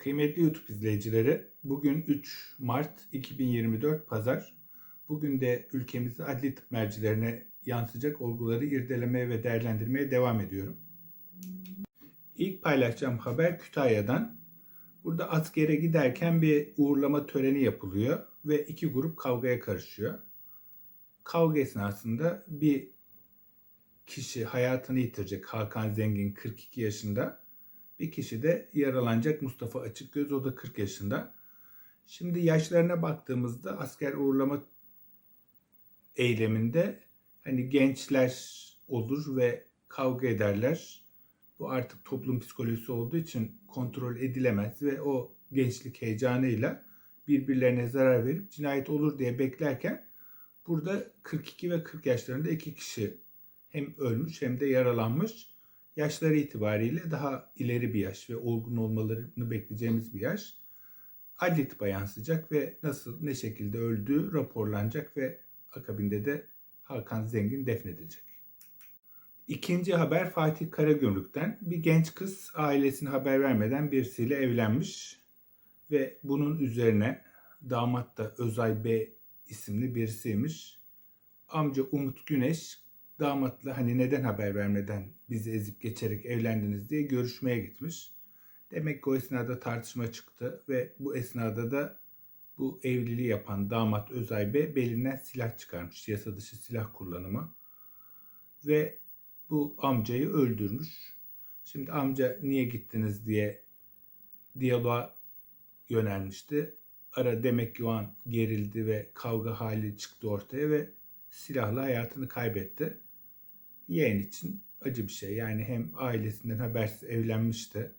Kıymetli YouTube izleyicileri, bugün 3 Mart 2024 Pazar. Bugün de ülkemizde adli tıp mercilerine yansıyacak olguları irdelemeye ve değerlendirmeye devam ediyorum. İlk paylaşacağım haber Kütahya'dan. Burada askere giderken bir uğurlama töreni yapılıyor ve iki grup kavgaya karışıyor. Kavga esnasında bir kişi hayatını yitirecek Hakan Zengin 42 yaşında. Bir kişi de yaralanacak Mustafa Açıkgöz o da 40 yaşında. Şimdi yaşlarına baktığımızda asker uğurlama eyleminde hani gençler olur ve kavga ederler. Bu artık toplum psikolojisi olduğu için kontrol edilemez ve o gençlik heyecanıyla birbirlerine zarar verip cinayet olur diye beklerken burada 42 ve 40 yaşlarında iki kişi hem ölmüş hem de yaralanmış. Yaşları itibariyle daha ileri bir yaş ve olgun olmalarını bekleyeceğimiz bir yaş. Adli tıpa yansıyacak ve nasıl ne şekilde öldüğü raporlanacak ve akabinde de Hakan Zengin defnedilecek. İkinci haber Fatih Karagümrük'ten. Bir genç kız ailesine haber vermeden birisiyle evlenmiş ve bunun üzerine damat da Özay B isimli birisiymiş. Amca Umut Güneş damatla hani neden haber vermeden bizi ezip geçerek evlendiniz diye görüşmeye gitmiş. Demek ki o esnada tartışma çıktı ve bu esnada da bu evliliği yapan damat Özay Bey belinden silah çıkarmış. Yasa dışı silah kullanımı. Ve bu amcayı öldürmüş. Şimdi amca niye gittiniz diye diyaloğa yönelmişti. Ara demek ki o an gerildi ve kavga hali çıktı ortaya ve silahla hayatını kaybetti. Yeğen için acı bir şey. Yani hem ailesinden habersiz evlenmişti.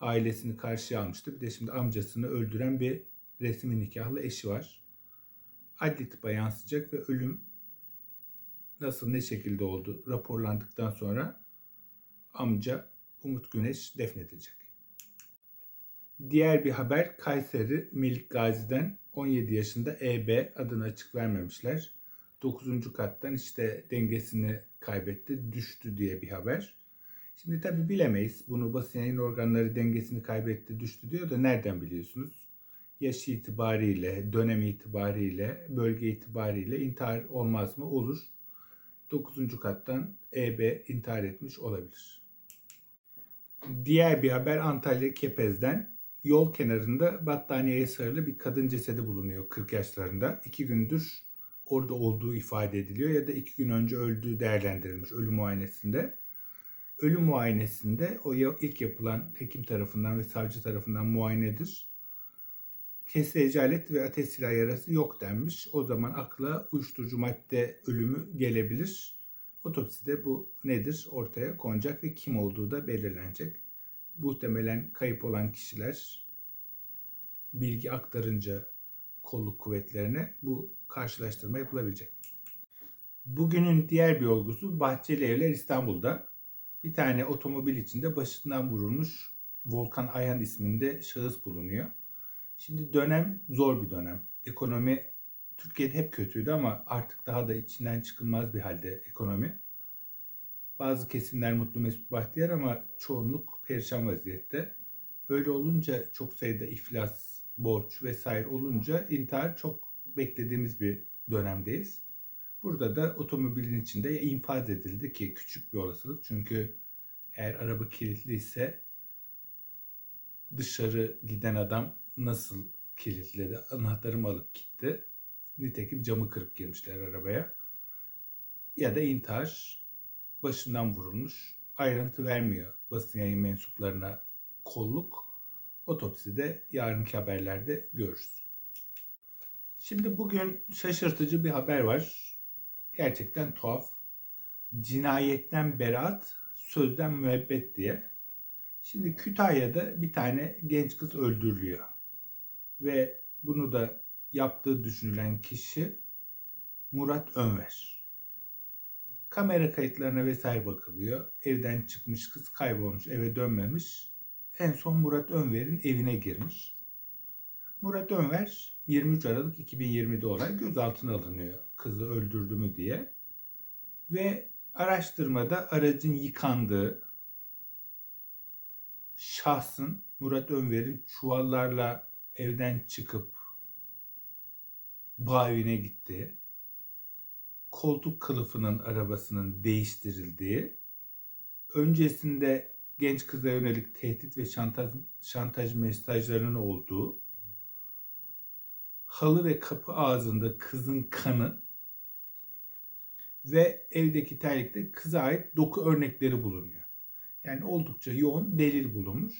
Ailesini karşıya almıştı. Bir de şimdi amcasını öldüren bir resmi nikahlı eşi var. Adli tıpa yansıyacak ve ölüm nasıl ne şekilde oldu raporlandıktan sonra amca Umut Güneş defnedilecek. Diğer bir haber Kayseri Melik Gazi'den 17 yaşında EB adını açık vermemişler. 9. kattan işte dengesini kaybetti, düştü diye bir haber. Şimdi tabi bilemeyiz. Bunu basın yayın organları dengesini kaybetti, düştü diyor da nereden biliyorsunuz? Yaş itibariyle, dönem itibariyle, bölge itibariyle intihar olmaz mı? Olur. 9. kattan EB intihar etmiş olabilir. Diğer bir haber Antalya Kepez'den. Yol kenarında battaniyeye sarılı bir kadın cesedi bulunuyor 40 yaşlarında. İki gündür orada olduğu ifade ediliyor ya da iki gün önce öldüğü değerlendirilmiş ölüm muayenesinde. Ölüm muayenesinde o ilk yapılan hekim tarafından ve savcı tarafından muayenedir. Kesici alet ve ateş silah yarası yok denmiş. O zaman akla uyuşturucu madde ölümü gelebilir. Otopside bu nedir ortaya konacak ve kim olduğu da belirlenecek. Muhtemelen kayıp olan kişiler bilgi aktarınca kolluk kuvvetlerine bu karşılaştırma yapılabilecek. Bugünün diğer bir olgusu Bahçeli Evler İstanbul'da. Bir tane otomobil içinde başından vurulmuş Volkan Ayan isminde şahıs bulunuyor. Şimdi dönem zor bir dönem. Ekonomi Türkiye'de hep kötüydü ama artık daha da içinden çıkılmaz bir halde ekonomi. Bazı kesimler mutlu mesut bahtiyar ama çoğunluk perişan vaziyette. Öyle olunca çok sayıda iflas, borç vesaire olunca intihar çok beklediğimiz bir dönemdeyiz. Burada da otomobilin içinde infaz edildi ki küçük bir olasılık. Çünkü eğer araba kilitliyse dışarı giden adam nasıl kilitledi? Anahtarımı alıp gitti. Nitekim camı kırıp girmişler arabaya. Ya da intihar başından vurulmuş. Ayrıntı vermiyor basın yayın mensuplarına kolluk. Otopside yarınki haberlerde görürüz. Şimdi bugün şaşırtıcı bir haber var. Gerçekten tuhaf. Cinayetten beraat, sözden müebbet diye. Şimdi Kütahya'da bir tane genç kız öldürülüyor. Ve bunu da yaptığı düşünülen kişi Murat Önver. Kamera kayıtlarına vesaire bakılıyor. Evden çıkmış kız kaybolmuş, eve dönmemiş. En son Murat Önver'in evine girmiş. Murat Önver 23 Aralık 2020'de olay gözaltına alınıyor kızı öldürdü mü diye. Ve araştırmada aracın yıkandığı, şahsın Murat Önver'in çuvallarla evden çıkıp bağ evine gittiği, koltuk kılıfının arabasının değiştirildiği, öncesinde genç kıza yönelik tehdit ve şantaj, şantaj mesajlarının olduğu, halı ve kapı ağzında kızın kanı ve evdeki terlikte kıza ait doku örnekleri bulunuyor. Yani oldukça yoğun delil bulunmuş.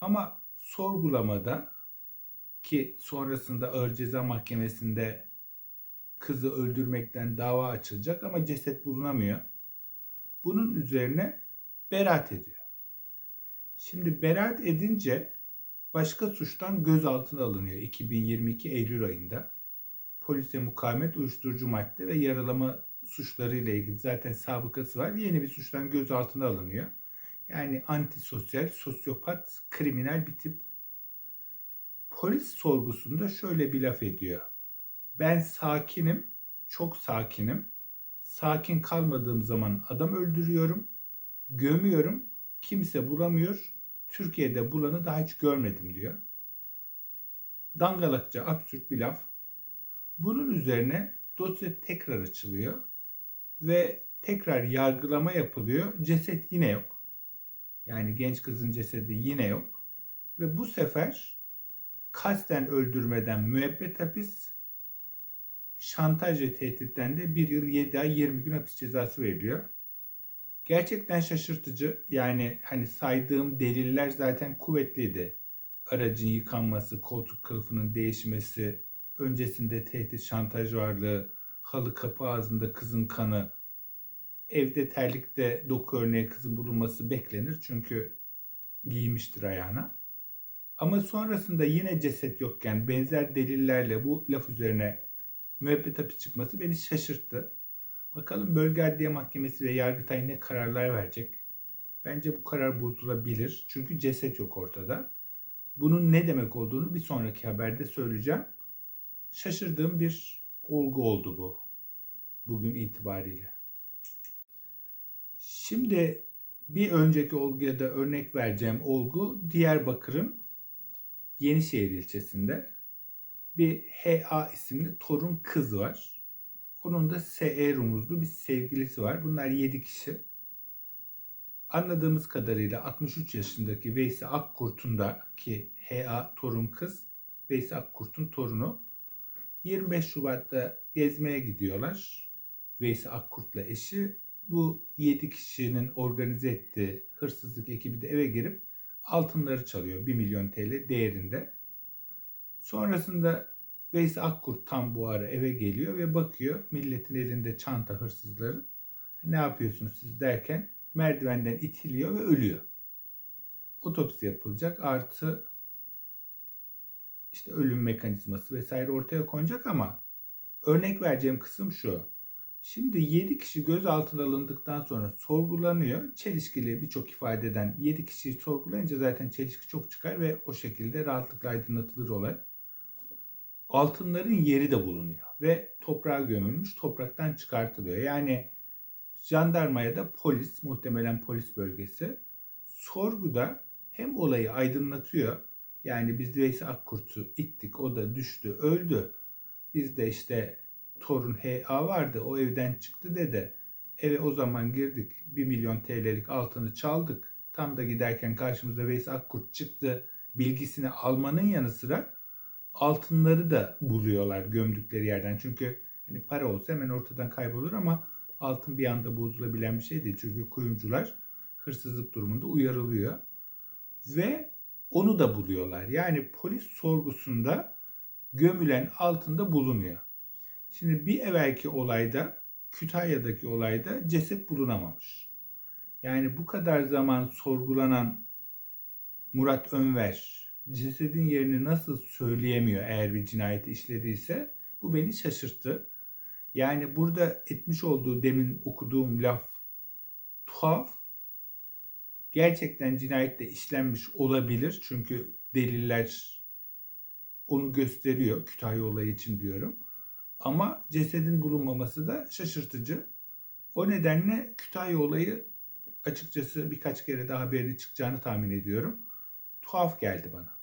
Ama sorgulamada ki sonrasında Ağır Ceza Mahkemesi'nde kızı öldürmekten dava açılacak ama ceset bulunamıyor. Bunun üzerine beraat ediyor. Şimdi beraat edince başka suçtan gözaltına alınıyor 2022 Eylül ayında. Polise mukavemet, uyuşturucu madde ve yaralama suçlarıyla ilgili zaten sabıkası var. Yeni bir suçtan gözaltına alınıyor. Yani antisosyal, sosyopat, kriminal bir tip. Polis sorgusunda şöyle bir laf ediyor. Ben sakinim, çok sakinim. Sakin kalmadığım zaman adam öldürüyorum, gömüyorum, kimse bulamıyor. Türkiye'de bulanı daha hiç görmedim diyor. Dangalakça absürt bir laf. Bunun üzerine dosya tekrar açılıyor ve tekrar yargılama yapılıyor. Ceset yine yok. Yani genç kızın cesedi yine yok. Ve bu sefer kasten öldürmeden müebbet hapis, şantaj ve tehditten de 1 yıl 7 ay 20 gün hapis cezası veriliyor. Gerçekten şaşırtıcı. Yani hani saydığım deliller zaten kuvvetliydi. Aracın yıkanması, koltuk kılıfının değişmesi, öncesinde tehdit, şantaj varlığı, halı kapı ağzında kızın kanı, evde terlikte doku örneği kızın bulunması beklenir çünkü giymiştir ayağına. Ama sonrasında yine ceset yokken benzer delillerle bu laf üzerine müebbet hapis çıkması beni şaşırttı. Bakalım Bölge Adliye Mahkemesi ve Yargıtay ne kararlar verecek? Bence bu karar bozulabilir. Çünkü ceset yok ortada. Bunun ne demek olduğunu bir sonraki haberde söyleyeceğim. Şaşırdığım bir olgu oldu bu. Bugün itibariyle. Şimdi bir önceki olguya da örnek vereceğim olgu Diyarbakır'ın Yenişehir ilçesinde bir HA isimli torun kız var. Onun da SE rumuzlu bir sevgilisi var. Bunlar 7 kişi. Anladığımız kadarıyla 63 yaşındaki Veysi Akkurt'un da ki HA torun kız Veysi Akkurt'un torunu 25 Şubat'ta gezmeye gidiyorlar. Veysi Akkurt'la eşi bu 7 kişinin organize ettiği hırsızlık ekibi de eve girip altınları çalıyor 1 milyon TL değerinde. Sonrasında Veys Akkurt tam bu ara eve geliyor ve bakıyor milletin elinde çanta hırsızların. Ne yapıyorsunuz siz derken merdivenden itiliyor ve ölüyor. Otopsi yapılacak artı işte ölüm mekanizması vesaire ortaya konacak ama örnek vereceğim kısım şu. Şimdi 7 kişi gözaltına alındıktan sonra sorgulanıyor. Çelişkili birçok ifadeden 7 kişiyi sorgulayınca zaten çelişki çok çıkar ve o şekilde rahatlıkla aydınlatılır olay. Altınların yeri de bulunuyor ve toprağa gömülmüş, topraktan çıkartılıyor. Yani jandarmaya da polis, muhtemelen polis bölgesi sorguda hem olayı aydınlatıyor. Yani biz Veys Akkurt'u ittik, o da düştü, öldü. Biz de işte torun HA vardı. O evden çıktı dedi. Eve o zaman girdik. 1 milyon TL'lik altını çaldık. Tam da giderken karşımıza Veys Akkurt çıktı. Bilgisini almanın yanı sıra altınları da buluyorlar gömdükleri yerden. Çünkü hani para olsa hemen ortadan kaybolur ama altın bir anda bozulabilen bir şey değil. Çünkü kuyumcular hırsızlık durumunda uyarılıyor. Ve onu da buluyorlar. Yani polis sorgusunda gömülen altında bulunuyor. Şimdi bir evvelki olayda Kütahya'daki olayda ceset bulunamamış. Yani bu kadar zaman sorgulanan Murat Önver cesedin yerini nasıl söyleyemiyor eğer bir cinayeti işlediyse bu beni şaşırttı. Yani burada etmiş olduğu demin okuduğum laf tuhaf. Gerçekten cinayette işlenmiş olabilir çünkü deliller onu gösteriyor Kütahya olayı için diyorum. Ama cesedin bulunmaması da şaşırtıcı. O nedenle Kütahya olayı açıkçası birkaç kere daha haberi çıkacağını tahmin ediyorum. Tuhaf geldi bana.